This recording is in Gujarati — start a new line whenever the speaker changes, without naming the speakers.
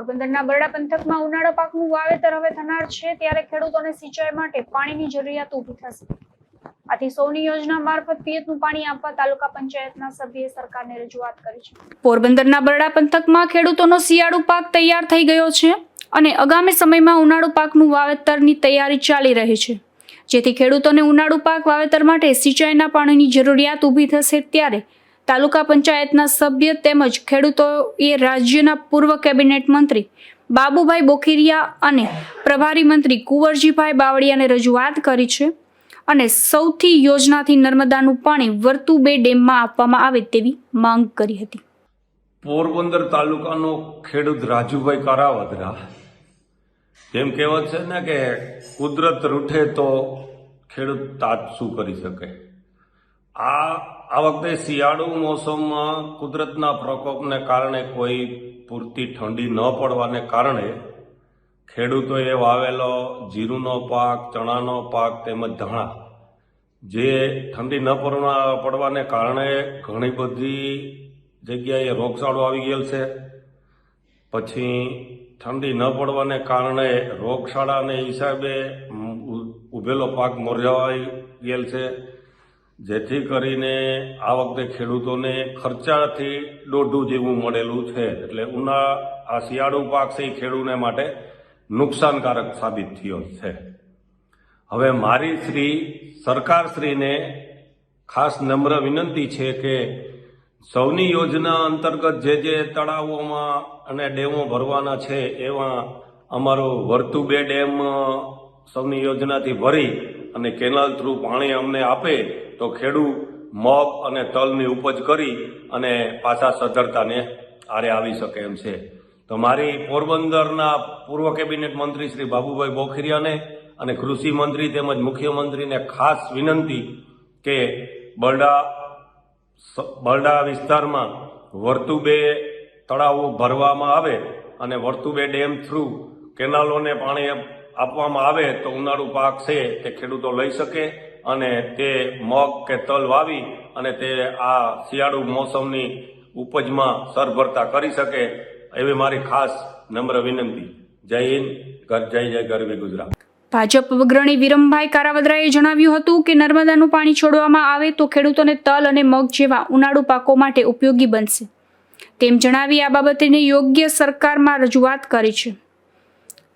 પોરબંદરના બરડા પંથકમાં ઉનાળા પાકનું વાવેતર હવે થનાર છે, ત્યારે ખેડૂતોને સિંચાઈ માટે પાણીની જરૂરિયાત ઊભી થશે. આથી સૌની યોજના મારફત પિયતનું પાણી આપવા તાલુકા પંચાયતના સભ્યે સરકારને રજૂઆત કરી છે. પોરબંદરના બરડા પંથકમાં ખેડૂતોનો શિયાળુ પાક તૈયાર થઈ ગયો છે અને આગામી સમયમાં ઉનાળુ પાકનું વાવેતરની તૈયારી ચાલી રહી છે. જેથી ખેડૂતોને ઉનાળુ પાક વાવેતર માટે સિંચાઈના પાણીની જરૂરિયાત ઊભી થશે ત્યારે તાલુકા પંચાયતના સભ્ય તેમજ ખેડૂતોએ રાજ્યના પૂર્વ કેબિનેટ મંત્રી બાબુભાઈ બોખીરિયા અને પ્રભારી મંત્રી કુંવરજીભાઈ બાવળિયાને રજૂઆત કરી છે અને સૌથી યોજનાથી નર્મદાનું પાણી વર્તુ બે ડેમમાં આપવામાં આવે તેવી માંગ કરી હતી.
પોરબંદર તાલુકાનો ખેડૂત રાજુભાઈ કારાવદરા જેમ કહેવત છે ને કે કુદરત રૂઠે તો ખેડૂત તાત શું કરી શકે? આ આ વખતે શિયાળુ મોસમમાં કુદરતના પ્રકોપને કારણે કોઈ પૂરતી ઠંડી ન પડવાને કારણે ખેડૂતોએ વાવેલો જીરુનો પાક, ચણાનો પાક તેમજ ધાણા જે ઠંડી ન પડવા પડવાને કારણે ઘણી બધી જગ્યાએ રોગચાળો આવી ગયેલ છે. પછી ઠંડી ન પડવાને કારણે રોગશાળાને હિસાબે ઉભેલો પાક મોરજાવાઈ ગયેલ છે. જેથી કરીને આ વખતે ખેડૂતોને ખર્ચાથી દોઢું જેવું મળેલું છે. એટલે ઉના, આ શિયાળુ પાક છે એ ખેડૂતને માટે નુકસાનકારક સાબિત થયો છે. હવે મારી શ્રી સરકારશ્રીને ખાસ નમ્ર વિનંતી છે કે સૌની યોજના અંતર્ગત જે જે તળાવોમાં અને ડેમો ભરવાના છે એવા અમારો વર્તુબે ડેમ સૌની યોજનાથી ભરી અને કેનાલ થ્રુ પાણી અમને આપે તો ખેડૂત મગ અને તલની ઉપજ કરી અને પાછા સદ્ધરતાને આરે આવી શકે એમ છે. તો મારી પોરબંદરના પૂર્વ કેબિનેટ મંત્રી શ્રી બાબુભાઈ બોખરિયાને અને કૃષિ મંત્રી તેમજ મુખ્યમંત્રીને ખાસ વિનંતી કે બરડા બરડા વિસ્તારમાં વર્તુબે તળાવો ભરવામાં આવે અને વર્તુબે ડેમ થ્રુ કેનાલોને પાણી આપવામાં આવે તો ઉનાળુ પાક છે તે ખેડૂતો લઈ શકે અને તે મગ કે તલ વાવી અને તે આ શિયાળુ મોસમની ઉપજમાં સરભરતા કરી શકે, એવી મારી ખાસ નમ્ર વિનંતી. જય હિન્દ, ઘર જય જય, ગરવી ગુજરાત.
ભાજપ અગ્રણી વિરમભાઈ કારાવદરાએ જણાવ્યું હતું કે નર્મદાનું પાણી છોડવામાં આવે તો ખેડૂતોને તલ અને મગ જેવા ઉનાળુ પાકો માટે ઉપયોગી બનશે. તેમ જણાવી આ બાબતેની યોગ્ય સરકારમાં રજૂઆત કરી છે.